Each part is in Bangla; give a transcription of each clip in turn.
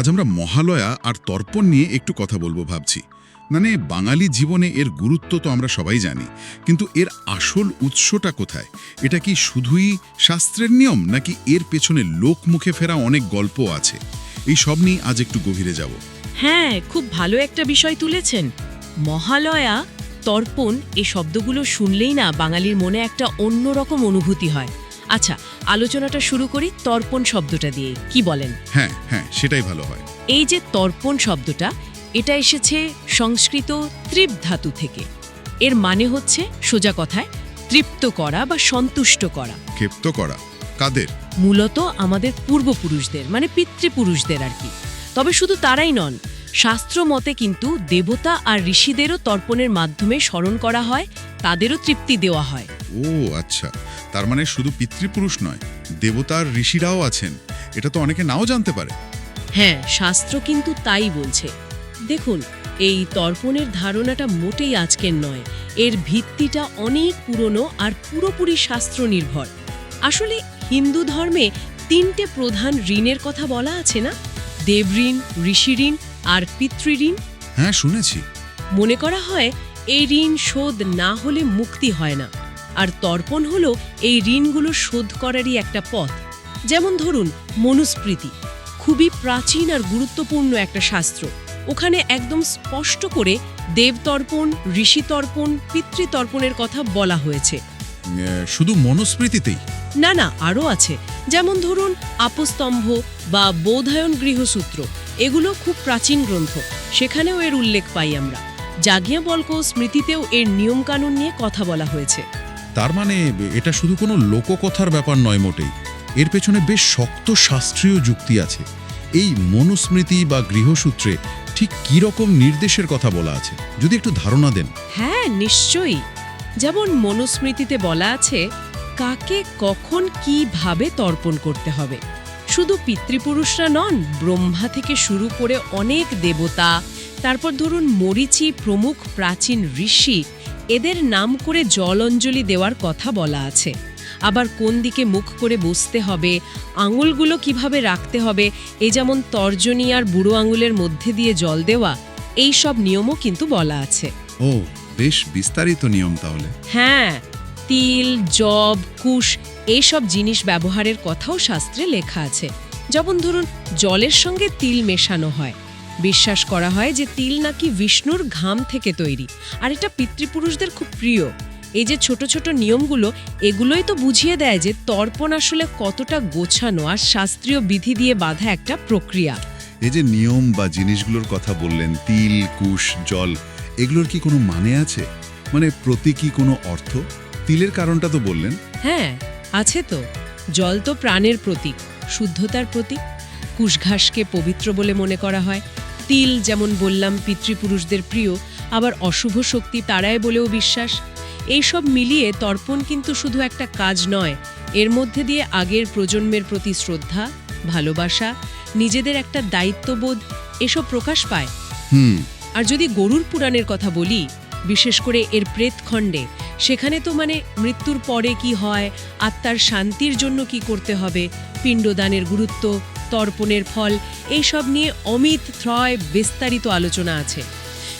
আজ আমরা মহালয়া আর তর্পণ নিয়ে একটু কথা বলব ভাবছি। মানে বাঙালি জীবনে এর গুরুত্ব তো আমরা সবাই জানি, কিন্তু এর আসল উৎসটা কোথায়? এটা কি শুধুই শাস্ত্রের নিয়ম, নাকি এর পেছনে লোক মুখে ফেরা অনেক গল্প আছে? এই সব নিয়ে আজ একটু গভীরে যাব। হ্যাঁ খুব ভালো একটা বিষয় তুলেছেন। মহালয়া, তর্পণ এই শব্দগুলো শুনলেই না বাঙালির মনে একটা অন্যরকম অনুভূতি হয়। আচ্ছা আলোচনাটা শুরু করি তর্পণ শব্দটা দিয়ে কি বলেন? হ্যাঁ হ্যাঁ সেটাই ভালো হয়। এই যে তর্পণ শব্দটা এটা এসেছে সংস্কৃত তৃপ ধাতু থেকে। এর মানে হচ্ছে সোজা কথায় তৃপ্ত করা বা সন্তুষ্ট করা। ক্ষেপ্ত করা। কাদের? মূলত আমাদের পূর্বপুরুষদের মানে পিতৃপুরুষদের আর কি। তবে শুধু তারাই নন শাস্ত্র মতে কিন্তু দেবতা আর ঋষিদেরও তর্পণের মাধ্যমে স্মরণ করা হয় তাদেরও তৃপ্তি দেওয়া হয়। ও আচ্ছা। তার মানে শুধু পিতৃপুরুষ নয় দেবতার ঋষিরাও আছেন। এটা তো অনেকে নাও জানতে পারে। হ্যাঁ শাস্ত্র কিন্তু তাই বলছে। দেখুন এই তর্পণের ধারণাটা মোটেই আজকের নয়। এর ভিত্তিটা অনেক পুরনো আর পুরোপুরি শাস্ত্র নির্ভর আসলে হিন্দু ধর্মে তিনটে প্রধান ঋণের কথা বলা আছে না? দেবঋণ ঋষি ঋণ আর পিতৃঋণ হ্যাঁ শুনেছি। মনে করা হয় এই ঋণ শোধ না হলে মুক্তি হয় না। আর তর্পণ হল এই ঋণগুলো শোধ করারই একটা পথ। যেমন ধরুন মনুস্মৃতি। খুবই প্রাচীন আর গুরুত্বপূর্ণ একটা শাস্ত্র। ওখানে একদম স্পষ্ট করে দেবতর্পণ ঋষিতর্পণ পিতৃতর্পণের কথা বলা হয়েছে। শুধু মনুস্মৃতিতেই? না না আরও আছে। যেমন ধরুন আপস্তম্ভ বা বোধায়ন গৃহসূত্র। এগুলো খুব প্রাচীন গ্রন্থ। সেখানেও এর উল্লেখ পাই আমরা। যাজ্ঞাবল্ক স্মৃতিতেও এর নিয়মকানুন নিয়ে কথা বলা হয়েছে। তার মানে এটা শুধু কোনো লোককথার ব্যাপার নয় মোটেই। এর পেছনে বেশ শক্ত শাস্ত্রীয় যুক্তি আছে। এই মনুস্মৃতি বা গৃহসূত্রে ঠিক কী রকম নির্দেশের কথা বলা আছে? যদি একটু ধারণা দেন। হ্যাঁ নিশ্চয়ই। যেমন মনুস্মৃতিতে বলা আছে, কাকে কখন কীভাবে তর্পণ করতে হবে। শুধু পিতৃপুরুষরা নন, ব্রহ্মা থেকে শুরু করে অনেক দেবতা, তারপর ধরুন মরিচি প্রমুখ প্রাচীন ঋষি, এদের নাম করে জল অঞ্জলি দেওয়ার কথা বলা আছে। আবার কোন দিকে মুখ করে বসতে হবে, আঙুলগুলো কীভাবে রাখতে হবে, এ যেমন তর্জনী আর বুড়ো আঙুলের মধ্যে দিয়ে জল দেওয়া, এই সব নিয়মও কিন্তু বলা আছে। ও বেশ বিস্তারিত নিয়ম তাহলে। হ্যাঁ তিল জব কুশ এইসব জিনিস ব্যবহারের কথাও শাস্ত্রে লেখা আছে। যেমন ধরুন জলের সঙ্গে তিল মেশানো হয়। বিশ্বাস করা হয় যে তিল নাকি বিষ্ণুর ঘাম থেকে তৈরি। আর এটা পিতৃপুরুষদের খুব প্রিয়। এই যে ছোট ছোট নিয়মগুলো এগুলোই তো বুঝিয়ে দেয় যে তর্পণ আসলে কতটা গোছানো আর শাস্ত্রীয় বিধি দিয়ে বাঁধা একটা প্রক্রিয়া। এই যে নিয়ম বা জিনিসগুলোর কথা বললেন তিল কুশ জল এগুলোর কি কোনো মানে আছে? মানে প্রতীকী কোনো অর্থ? তিলের কারণটা তো বললেন। হ্যাঁ আছে তো। জল তো প্রাণের প্রতীক শুদ্ধতার প্রতীক। কুশঘাসকে পবিত্র বলে মনে করা হয়। তিল যেমন বললাম পিতৃপুরুষদের প্রিয় আবার অশুভ শক্তি তারায় বলেও বিশ্বাস। এইসব মিলিয়ে তর্পণ কিন্তু শুধু একটা কাজ নয় এর মধ্যে দিয়ে আগের প্রজন্মের প্রতি শ্রদ্ধা ভালোবাসা নিজেদের একটা দায়িত্ববোধ এসব প্রকাশ পায়। হুম। আর যদি গরুর পুরাণের কথা বলি, বিশেষ করে এর প্রেতখণ্ডে, সেখানে তো মানে মৃত্যুর পরে কি হয়, আত্মার শান্তির জন্য কি করতে হবে, পিণ্ডদানের গুরুত্ব, তর্পণের ফল, এইসব নিয়ে অমিত থ্রয় বিস্তারিত আলোচনা আছে।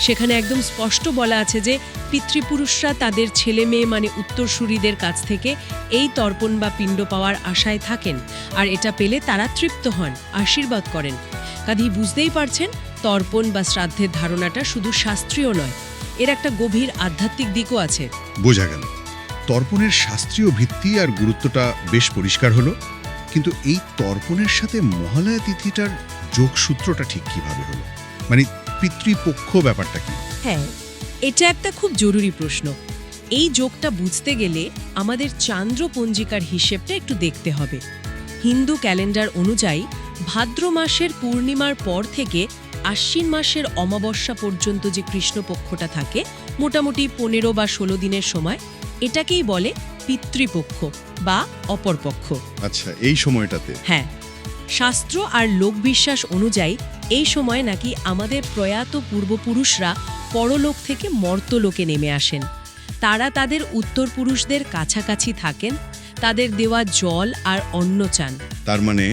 সেখানে একদম স্পষ্ট বলা আছে যে, পিতৃপুরুষরা তাদের ছেলে মেয়ে মানে উত্তরসূরিদের কাছ থেকে এই তর্পণ বা পিণ্ড পাওয়ার আশায় থাকেন, আর এটা পেলে তারা তৃপ্ত হন, আশীর্বাদ করেন। কাজেই বুঝতেই পারছেন তর্পণ বা শ্রাদ্ধের ধারণাটা শুধু শাস্ত্রীয় নয় এর একটা গভীর আধ্যাত্মিক দিকও আছে। বোঝা গেল। তর্পণের শাস্ত্রীয় ভিত্তি আর গুরুত্বটা বেশ পরিষ্কার হলো কিন্তু এই তর্পণের সাথে মহালয়া তিথিটার যোগসূত্রটা ঠিক কীভাবে হলো? মানে পিতৃপক্ষ ব্যাপারটা কি? হ্যাঁ এটা একটা খুব জরুরি প্রশ্ন। এই যোগটা বুঝতে গেলে আমাদের চান্দ্র পঞ্জিকার হিসেবটা একটু দেখতে হবে। হিন্দু ক্যালেন্ডার অনুযায়ী ভাদ্র মাসের পূর্ণিমার পর থেকে আশ্বিন মাসের অমাবস্যা পর্যন্ত যে কৃষ্ণপক্ষটা থাকে মোটামুটি পনেরো বা ষোলো দিনের সময় এটাকেই বলে পিতৃপক্ষ বা অপরপক্ষ। আচ্ছা এই সময়টাতে? হ্যাঁ। শাস্ত্র আর লোকবিশ্বাস অনুযায়ী এই সময় নাকি আমাদের প্রয়াত পূর্বপুরুষরা পরলোক থেকে মর্তলোকে নেমে আসেন। তারা তাদের উত্তরপুরুষদের কাছাকাছি থাকেন তাদের দেওয়া জল আর অন্ন চান। তার মানে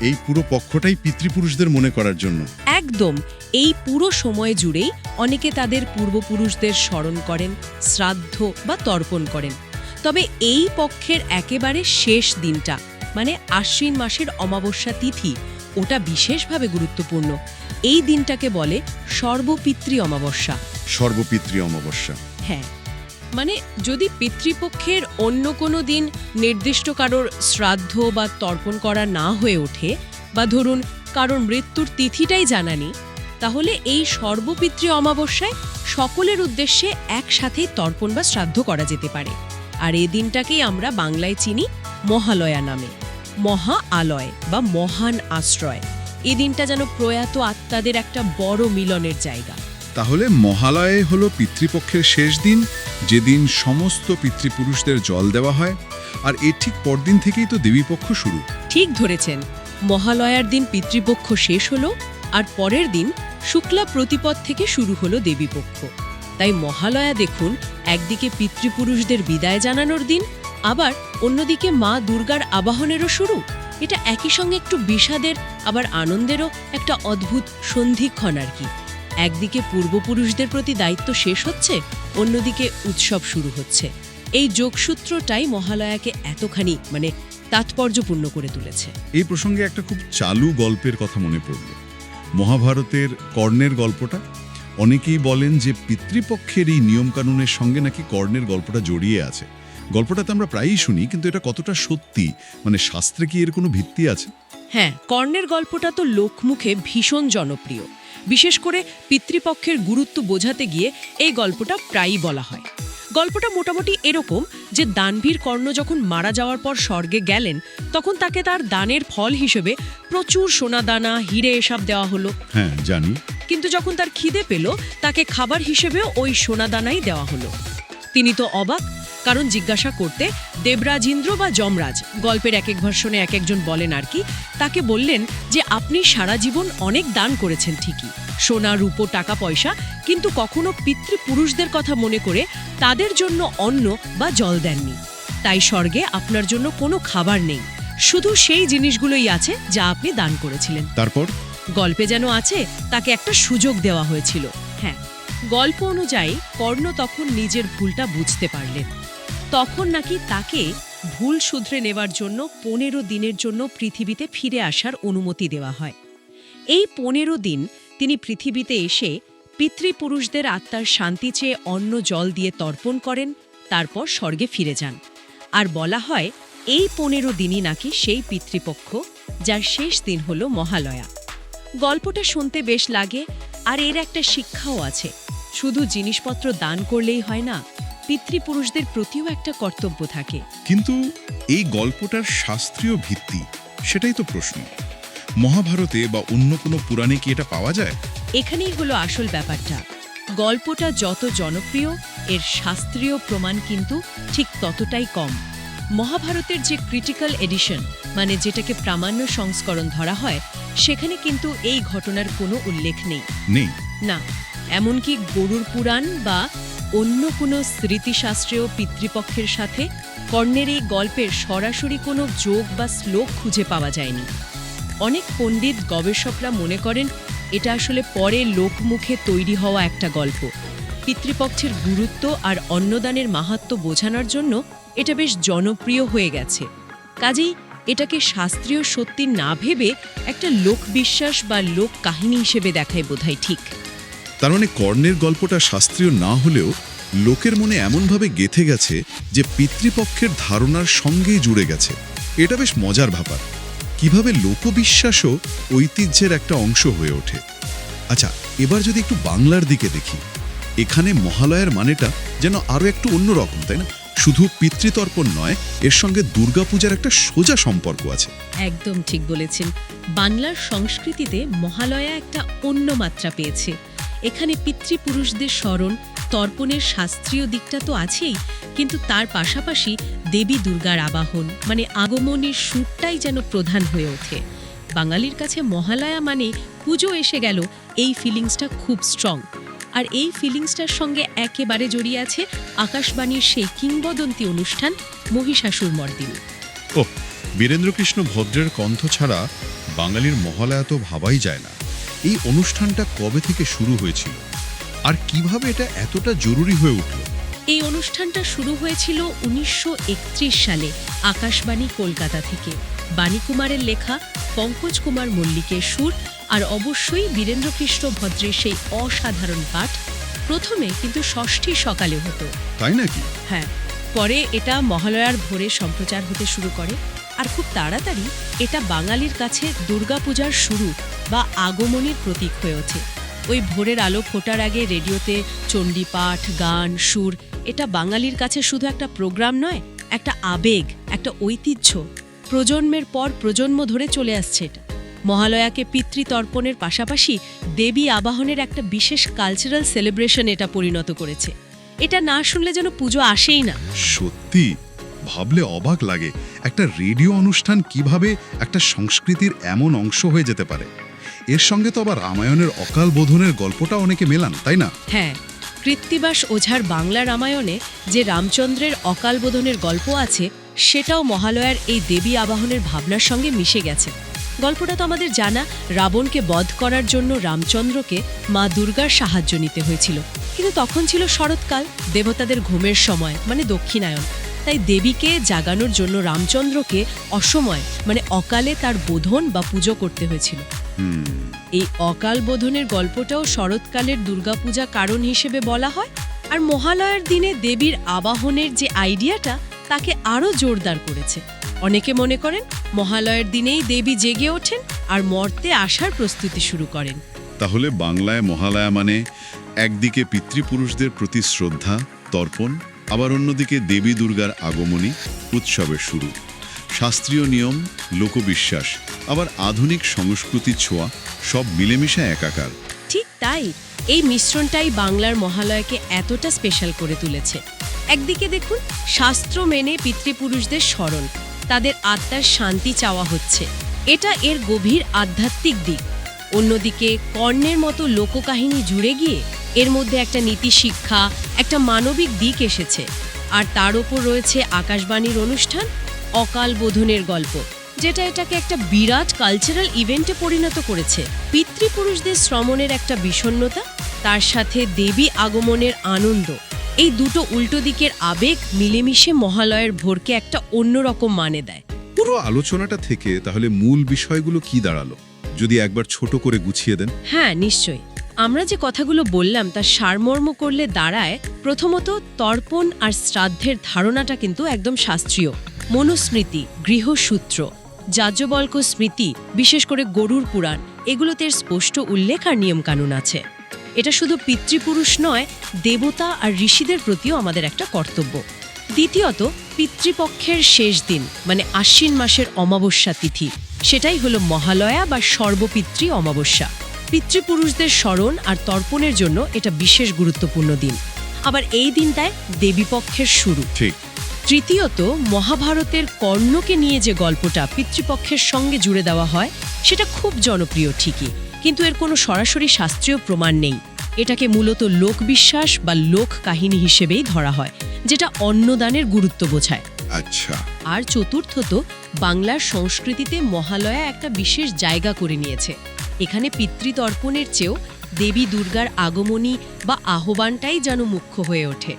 এই পুরো পক্ষটাই পিতৃপুরুষদের মনে করার জন্য। একদম। এই পুরো সময় জুড়েই অনেকে তাদের পূর্বপুরুষদের স্মরণ করেন শ্রাদ্ধ বা তর্পণ করেন। তবে এই পক্ষের একেবারে শেষ দিনটা মানে আশ্বিন মাসের অমাবস্যা তিথি ওটা বিশেষভাবে গুরুত্বপূর্ণ। এই দিনটাকে বলে সর্বপিতৃ অমাবস্যা। সর্বপিতৃ অমাবস্যা। হ্যাঁ। মানে যদি পিতৃপক্ষের অন্য কোনো দিন নির্দিষ্ট কারোর শ্রাদ্ধ বা তর্পণ করা না হয়ে ওঠে, বা ধরুন কারোর মৃত্যুর তিথিটাই জানা নেই তাহলে এই সর্বপিতৃ অমাবস্যায় সকলের উদ্দেশ্যে একসাথেই তর্পণ বা শ্রাদ্ধ করা যেতে পারে। আর এই দিনটাকেই আমরা বাংলায় চিনি মহালয়া নামে। মহা আলয় বা মহান আশ্রয়। এই দিনটা যেন প্রয়াত আত্মাদের একটা বড় মিলনের জায়গা। তাহলে মহালয়ে হলো পিতৃপক্ষের শেষ দিন, যেদিন সমস্ত পিতৃপুরুষদের জল দেওয়া হয়, আর এর ঠিক পরদিন থেকেই তো দেবীপক্ষ শুরু। ঠিক ধরেছেন। মহালয়ার দিন পিতৃপক্ষ শেষ হলো, আর পরের দিন শুক্লা প্রতিপদ থেকে শুরু হলো দেবীপক্ষ। তাই মহালয়া দেখুন, একদিকে পিতৃপুরুষদের বিদায় জানানোর দিন, আবার অন্যদিকে মা দুর্গার আবাহনেরও শুরু। এটা একই সঙ্গে একটু বিষাদের, আবার আনন্দেরও একটা অদ্ভুত সন্ধিক্ষণ আর কি। একদিকে পূর্বপুরুষদের প্রতি দায়িত্ব শেষ হচ্ছে অন্যদিকে উৎসব শুরু হচ্ছে। এই যোগসূত্রটাই মহালয়াকে এতখানি মানে তাৎপর্যপূর্ণ করে তুলেছে। এই প্রসঙ্গে একটা খুব চালু গল্পের কথা মনে পড়ল। মহাভারতের কর্ণের গল্পটা অনেকেই বলেন যে পিতৃপক্ষের এই নিয়মকানুনের সঙ্গে নাকি কর্ণের গল্পটা জড়িয়ে আছে। গল্পটা তো আমরা প্রায়ই শুনি কিন্তু এটা কতটা সত্যি? মানে শাস্ত্রে কি এর কোনো ভিত্তি আছে? হ্যাঁ কর্ণের গল্পটা তো লোকমুখে ভীষণ জনপ্রিয়। বিশেষ করে পিতৃপক্ষের গুরুত্ব বোঝাতে গিয়ে এই গল্পটা প্রায়ই বলা হয়। গল্পটা মোটামুটি এরকম যে দানবীর কর্ণ যখন মারা যাওয়ার পর স্বর্গে গেলেন তখন তাকে তার দানের ফল হিসেবে প্রচুর সোনা দানা হিরে এসব দেওয়া হলো। হ্যাঁ জানি। কিন্তু যখন তার খিদে পেল তাকে খাবার হিসেবেও ওই সোনাদানাই দেওয়া হলো। তিনি তো অবাক কারণ জিজ্ঞাসা করতে দেবরাজেন্দ্র বা যমরাজ গল্পের এক এক ভার্সনে এক একজন বলেন আর কি তাকে বললেন যে আপনি সারা জীবন অনেক দান করেছেন ঠিকই সোনা রূপো টাকা পয়সা কিন্তু কখনো পিতৃপুরুষদের কথা মনে করে তাদের জন্য অন্ন বা জল দেননি। তাই স্বর্গে আপনার জন্য কোনো খাবার নেই শুধু সেই জিনিসগুলোই আছে যা আপনি দান করেছিলেন। তারপর? গল্পে যেন আছে তাকে একটা সুযোগ দেওয়া হয়েছিল। হ্যাঁ গল্প অনুযায়ী কর্ণ তখন নিজের ভুলটা বুঝতে পারলেন। তখন নাকি তাকে ভুল শুধরে নেওয়ার জন্য পনেরো দিনের জন্য পৃথিবীতে ফিরে আসার অনুমতি দেওয়া হয়। এই পনেরো দিন তিনি পৃথিবীতে এসে পিতৃপুরুষদের আত্মার শান্তি চেয়ে অন্ন জল দিয়ে তর্পণ করেন, তারপর স্বর্গে ফিরে যান। আর বলা হয়, এই পনেরো দিনই নাকি সেই পিতৃপক্ষ, যার শেষ দিন হল মহালয়া। গল্পটা শুনতে বেশ লাগে, আর এর একটা শিক্ষাও আছে। শুধু জিনিসপত্র দান করলেই হয় না পিতৃপুরুষদের প্রতিও একটা কর্তব্য থাকে। কিন্তু এই গল্পটার শাস্ত্রীয় ভিত্তি সেটাই তো প্রশ্ন। মহাভারতে বা অন্য কোনো পুরাণে কি এটা পাওয়া যায়? এখানেই হলো আসল ব্যাপারটা। গল্পটা যত জনপ্রিয় এর শাস্ত্রীয় প্রমাণ কিন্তু ঠিক ততটাই কম। মহাভারতের যে ক্রিটিক্যাল এডিশন মানে যেটাকে প্রামাণ্য সংস্করণ ধরা হয় সেখানে কিন্তু এই ঘটনার কোনো উল্লেখ নেই। নেই। না এমনকি গরুর পুরাণ বা অন্য কোনো স্মৃতিশাস্ত্রীয় পিতৃপক্ষের সাথে কর্ণের এই গল্পের সরাসরি কোনো যোগ বা শ্লোক খুঁজে পাওয়া যায়নি। অনেক পণ্ডিত গবেষকরা মনে করেন এটা আসলে পরে লোকমুখে তৈরি হওয়া একটা গল্প। পিতৃপক্ষের গুরুত্ব আর অন্নদানের মাহাত্ম্য বোঝানোর জন্য এটা বেশ জনপ্রিয় হয়ে গেছে। কাজেই এটাকে শাস্ত্রীয় সত্যি না ভেবে একটা লোকবিশ্বাস বা লোক কাহিনী হিসেবে দেখায় বোধহয় ঠিক। তার মানে কর্ণের গল্পটা শাস্ত্রীয় না হলেও লোকের মনে এমনভাবে গেথে গেছে যে পিতৃপক্ষের ধারণার সঙ্গেই জুড়ে গেছে। এটা বেশ মজার ব্যাপার। কীভাবে লোকবিশ্বাসও ঐতিহ্যের একটা অংশ হয়ে ওঠে। আচ্ছা এবার যদি একটু বাংলার দিকে দেখি। এখানে মহালয়ার মানেটা যেন আরও একটু অন্যরকম, তাই না? শুধু পিতৃতর্পণ নয়, এর সঙ্গে দুর্গাপূজার একটা সোজা সম্পর্ক আছে। একদম ঠিক বলেছেন। বাংলার সংস্কৃতিতে মহালয়া একটা অন্য মাত্রা পেয়েছে। এখানে পিতৃপুরুষদের স্মরণ, তর্পণের শাস্ত্রীয় দিকটা তো আছেই, কিন্তু তার পাশাপাশি দেবী দুর্গার আবাহন মানে আগমনের সুরটাই যেন প্রধান হয়ে ওঠে। বাঙালির কাছে মহালয়া মানে পুজো এসে গেল, এই ফিলিংসটা খুব স্ট্রং আর এই ফিলিংসটার সঙ্গে একেবারে জড়িয়ে আছে আকাশবাণীর সেই কিংবদন্তি অনুষ্ঠান, মহিষাসুর মর্দিনী। ও বীরেন্দ্রকৃষ্ণ ভদ্রের কণ্ঠ ছাড়া বাঙালির মহালয়া তো ভাবাই যায় না। এই অনুষ্ঠানটা কবে থেকে শুরু হয়েছিল? আর কীভাবে এটা এতটা জরুরি হয়ে উঠল? এই অনুষ্ঠানটা শুরু হয়েছিল উনিশশো সালে আকাশবাণী কলকাতা থেকে। বাণীকুমারের লেখা পঙ্কজ কুমার মল্লিকের সুর আর অবশ্যই বীরেন্দ্রকৃষ্ণ ভদ্রের সেই অসাধারণ পাঠ প্রথমে কিন্তু ষষ্ঠী সকালে হতো। তাই নাকি? হ্যাঁ পরে এটা মহালয়ার ভোরে সম্প্রচার হতে শুরু করে। আর খুব তাড়াতাড়ি এটা বাঙালির কাছে দুর্গাপূজার শুরু বা আগমনের প্রতীক হয়ে ওঠে। ওই ভোরের আলো ফোটার আগে রেডিওতে চণ্ডীপাঠ গান, সুর, এটা বাঙালির কাছে শুধু একটা প্রোগ্রাম নয়, একটা আবেগ, একটা ঐতিহ্য। প্রজন্মের পর প্রজন্ম ধরে চলে আসছে এটা। মহালয়াকে পিতৃতর্পণের পাশাপাশি দেবী আবাহনের একটা বিশেষ কালচারাল সেলিব্রেশন এটা পরিণত করেছে। এটা না শুনলে যেন পুজো আসেই না। সত্যি? ভাবলে অবাক লাগে একটা রেডিও অনুষ্ঠান কীভাবে একটা সংস্কৃতির এমন অংশ হয়ে যেতে পারে। এর সঙ্গে তো আবার রামায়ণের অকাল বোধনের গল্পটা অনেকে মেলান, তাই না? হ্যাঁ কৃত্তিবাস ওঝার বাংলা রামায়ণে যে রামচন্দ্রের অকালবোধনের গল্প আছে, সেটাও মহালয়ার এই দেবী আবাহনের ভাবনার সঙ্গে মিশে গেছে। গল্পটা তো আমাদের জানা, রাবণকে বধ করার জন্য রামচন্দ্রকে মা দুর্গার সাহায্য নিতে হয়েছিল। কিন্তু তখন ছিল শরৎকাল, দেবতাদের ঘুমের সময় মানে দক্ষিণায়ন। তাই দেবীকে জাগানোর জন্য রামচন্দ্রকে অসময় মানে অকালে তার বোধন বা পুজো করতে হয়েছিল। এই অকাল বোধনের গল্পটাও শরৎকালের দুর্গাপূজা কারণ হিসেবে বলা হয় আর মহালয়ার দিনে দেবীর আবাহনের যে আইডিয়াটা তাকে আরও জোরদার করেছে। অনেকে মনে করেন মহালয়ার দিনেই দেবী জেগে ওঠেন আর মর্তে আসার প্রস্তুতি শুরু করেন। তাহলে বাংলায় মহালয়া মানে একদিকে পিতৃপুরুষদের প্রতি শ্রদ্ধা তর্পণ আবার অন্যদিকে দেবী দুর্গার আগমনী, উৎসবের শুরু। শাস্ত্রীয় নিয়ম, লোকবিশ্বাস, আবার আধুনিক সংস্কৃতি ছোঁয়া, সব মিলেমিশে একাকার। ঠিক তাই, এই মিশ্রণটাই বাংলার মহালয়াকে এতটা স্পেশাল করে তুলেছে। একদিকে দেখুন, শাস্ত্র মেনে পিতৃপুরুষদের স্মরণ, তাদের আত্মার শান্তি চাওয়া হচ্ছে। এটা এর গভীর আধ্যাত্মিক দিক। অন্যদিকে কর্ণের মতো লোককাহিনী জুড়ে গিয়ে এর মধ্যে একটা নীতি শিক্ষা একটা মানবিক দিক এসেছে। আর তার ওপর রয়েছে আকাশবাণীর অনুষ্ঠান অকাল বোধনের গল্প যেটা এটাকে একটা বিরাট কালচারাল ইভেন্টে পরিণত করেছে। পিতৃপুরুষদের শ্রমণের একটা বিষণ্ণতা তার সাথে দেবী আগমনের আনন্দ। এই দুটো উল্টো দিকের আবেগ মিলেমিশে মহালয়ের ভোরকে একটা অন্যরকম মানে দেয়। পুরো আলোচনাটা থেকে তাহলে মূল বিষয়গুলো কি দাঁড়াল? যদি একবার ছোট করে গুছিয়ে দেন। হ্যাঁ নিশ্চয়ই। আমরা যে কথাগুলো বললাম তার সারমর্ম করলে দাঁড়ায় প্রথমত তর্পণ আর শ্রাদ্ধের ধারণাটা কিন্তু একদম শাস্ত্রীয়। মনুস্মৃতি, গৃহসূত্র যাজ্ঞবল্ক স্মৃতি, বিশেষ করে গরুর পুরাণ, এগুলোতে স্পষ্ট উল্লেখ আর নিয়মকানুন আছে। এটা শুধু পিতৃপুরুষ নয়, দেবতা আর ঋষিদের প্রতিও আমাদের একটা কর্তব্য। দ্বিতীয়ত, পিতৃপক্ষের শেষ দিন মানে আশ্বিন মাসের অমাবস্যা তিথি, সেটাই হলো মহালয়া বা সর্বপিতৃ অমাবস্যা। পিতৃপুরুষদের স্মরণ আর তর্পণের জন্য এটা বিশেষ গুরুত্বপূর্ণ দিন। আবার এই দিনটায় দেবীপক্ষের শুরু। ঠিক। তৃতীয়ত মহাভারতের কর্ণকে নিয়ে যে গল্পটা পিতৃপক্ষের সঙ্গে জুড়ে দেওয়া হয় সেটা খুব জনপ্রিয় ঠিকই। কিন্তু এর কোনো সরাসরি শাস্ত্রীয় প্রমাণ নেই। এটাকে মূলত লোকবিশ্বাস বা লোক কাহিনী হিসেবেই ধরা হয় যেটা অন্নদানের গুরুত্ব বোঝায়। আচ্ছা। আর চতুর্থত বাংলার সংস্কৃতিতে মহালয়া একটা বিশেষ জায়গা করে নিয়েছে। এখানে পিতৃতর্পণের চেয়েও দেবী দুর্গার আগমনী বা আহ্বানটাই যেন মুখ্য হয়ে ওঠে।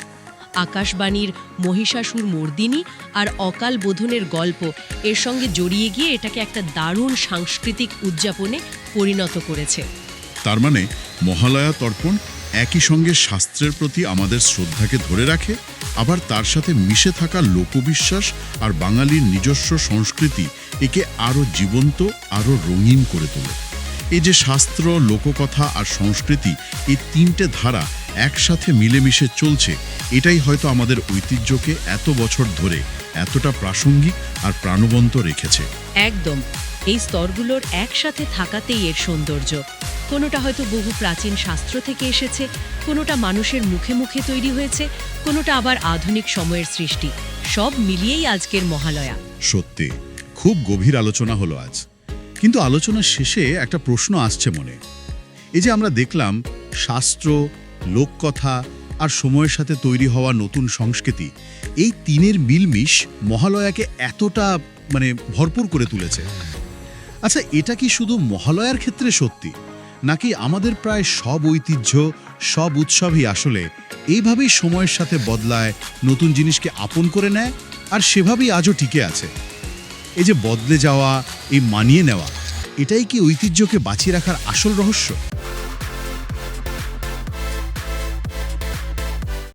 আকাশবাণীর মহিষাসুর মর্দিনী আর অকাল বোধনের গল্প এর সঙ্গে জড়িয়ে গিয়ে এটাকে একটা দারুণ সাংস্কৃতিক উদযাপনে পরিণত করেছে। তার মানে মহালয়া তর্পণ একই সঙ্গে শাস্ত্রের প্রতি আমাদের শ্রদ্ধাকে ধরে রাখে, আবার তার সাথে মিশে থাকা লোকবিশ্বাস আর বাঙালির নিজস্ব সংস্কৃতি একে আরও জীবন্ত, আরও রঙিন করে তোলে। এই যে শাস্ত্র লোককথা আর সংস্কৃতি এই তিনটে ধারা একসাথে মিলেমিশে চলছে এটাই হয়তো আমাদের ঐতিহ্যকে এত বছর ধরে এতটা প্রাসঙ্গিক আর প্রাণবন্ত রেখেছে। একদম। এই স্তরগুলোর একসাথে থাকাতেই এর সৌন্দর্য। কোনোটা হয়তো বহু প্রাচীন শাস্ত্র থেকে এসেছে কোনোটা মানুষের মুখে মুখে তৈরি হয়েছে কোনোটা আবার আধুনিক সময়ের সৃষ্টি। সব মিলিয়েই আজকের মহালয়া। সত্যি খুব গভীর আলোচনা হলো আজ। কিন্তু আলোচনার শেষে একটা প্রশ্ন আসছে মনে। এই যে আমরা দেখলাম শাস্ত্র, লোককথা আর সময়ের সাথে তৈরি হওয়া নতুন সংস্কৃতি, এই তিনের মিলমিশ মহালয়াকে এতটা মানে ভরপুর করে তুলেছে। আচ্ছা এটা কি শুধু মহালয়ার ক্ষেত্রে সত্যি, নাকি আমাদের প্রায় সব ঐতিহ্য, সব উৎসবই আসলে এইভাবেই সময়ের সাথে বদলায়, নতুন জিনিসকে আপন করে নেয়, আর সেভাবেই আজও টিকে আছে? এই যে বদলে যাওয়া এই মানিয়ে নেওয়া এটাই কি ঐতিহ্যকে বাঁচিয়ে রাখার আসল রহস্য?